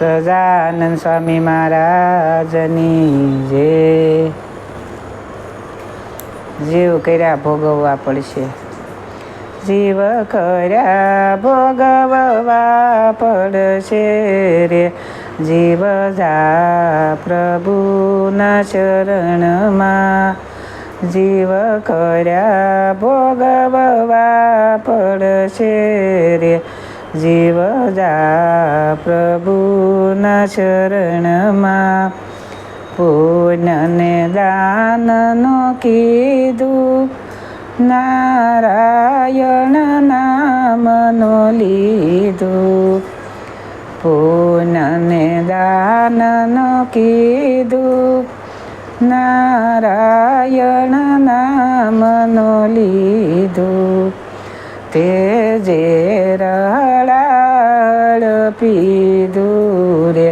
સજાનંદ સ્વામી મહારાજની જે જીવ કર્યા ભોગવવા પડશે જીવ કર્યા ભોગવવા પડશે રે જીવ જા પ્રભુના શરણમાં જીવ કર્યા ભોગવવા પડશે રે જીવ જા પ્રભુના શરણમાં. પુણ્યને દાનનો કીધું. નારાયણ નામનો લીધું. પુણ્યને દાનનો કીધું. નારાયણ નામનો લીધું. તે જે રળાળ પીધું રે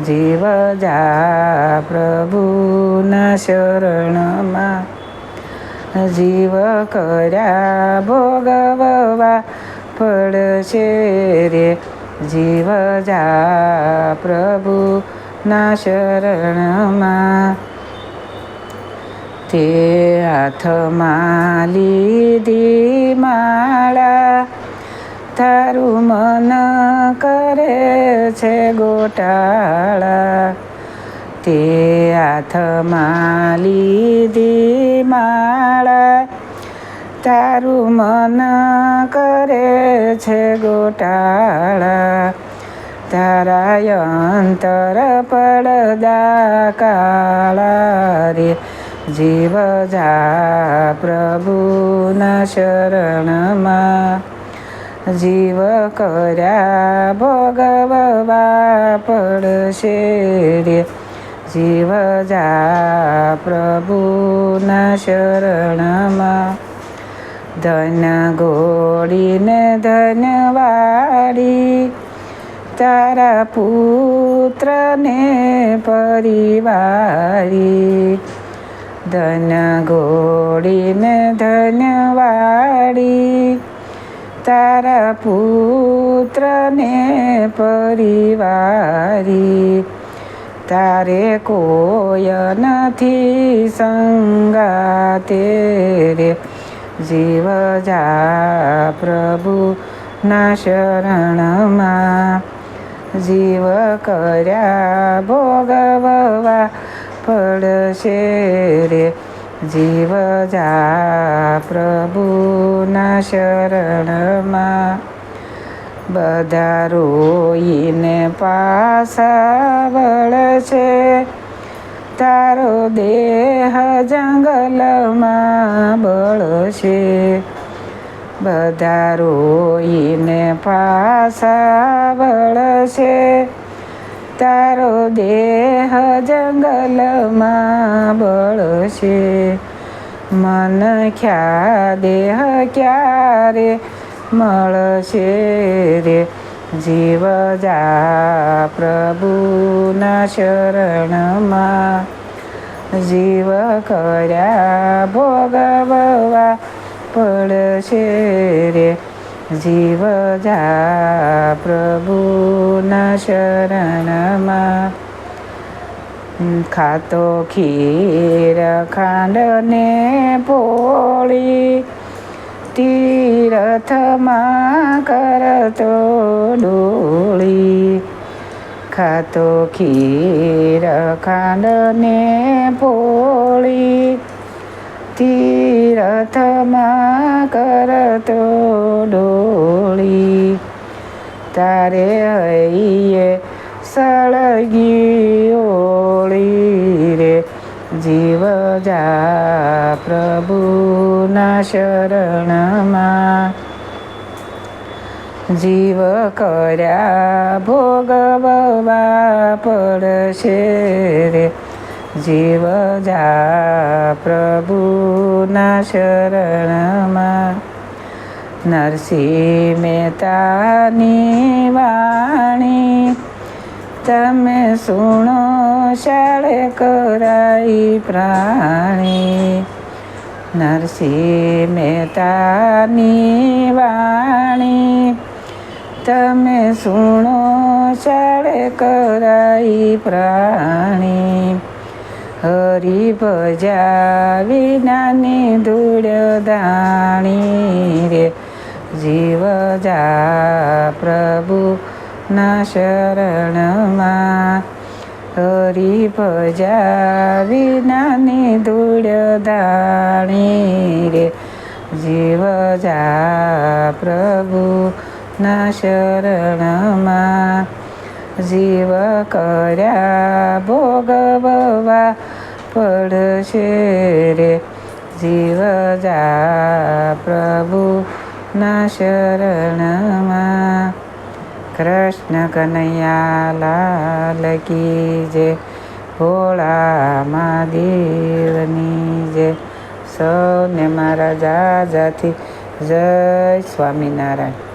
જીવ જા પ્રભુના શરણમાં જીવ કર્યા ભોગવવા પડશે રે જીવ જા પ્રભુના શરણમાં તે હાથમાં લીધી માળા તારું મન કરે છે ગોટાળા. તે હાથમાં લીધી માળા. તારું મન કરે છે ગોટાળા. તારા અંતર પડદા કાળા રે. જીવ જા પ્રભુના શરણમાં. જીવ કર્યા ભોગવવા પડશે રે. જીવ જા પ્રભુના શરણમાં. ધન ગોળીને ધનવાળી તારા પુત્રને પરિવારી. ધન ગોળીને ધનવાડી તારા પુત્રને પરિવારી. તારે કોય નથી સંગાતે રે. જીવ જા પ્રભુ ના શરણમાં. જીવ કર્યા ભોગવવા પડશે રે. જીવ જા પ્રભુના શરણમાં બધા રોઈને પાસા વળશે તારો દેહ જંગલમાં બળશે બધા રોઈને પાસા વળશે તારો દેહ જંગલમાં બળશે. મન ખ્યા દેહ ક્યારે મળશે રે? જીવ જા પ્રભુના શરણમાં. જીવ કર્યા ભોગવવા પડશે રે. જીવ જા પ્રભુના શરણમાં ખાતો ખીર ખાંડને પોળી તીરથમાં કરતો ડોળી ખાતો ખીર ખાંડને પોળી તીરથમાં તારે હૈયે સળગી ઓળી રે જીવ જા પ્રભુના શરણમાં જીવ કર્યા ભોગવવા પડશે રે જીવ જા પ્રભુના શરણમાં નરસિંહ મહેતાની વાણી તમે સુણો શાળે કરાઈ પ્રાણી. નરસિંહ મહેતાની વાણી તમે સુણો શાળે કરાઈ પ્રાણી. હરી ભજા વિનાની ધૂળ દાણી રે. જીવ જા પ્રભુ ના શરણમાં હરી ભજા વિનાની ધૂળ દાણી રે. જીવ જા પ્રભુ ના શરણમાં જીવ કર્યા ભોગવવા પડશે રે. જીવ જા પ્રભુ ના શરણમાં કૃષ્ણ કનૈયા લાલ કી જે ભોળા મહાદેવની જે સૌને મારા જાજાથી જય સ્વામિનારાયણ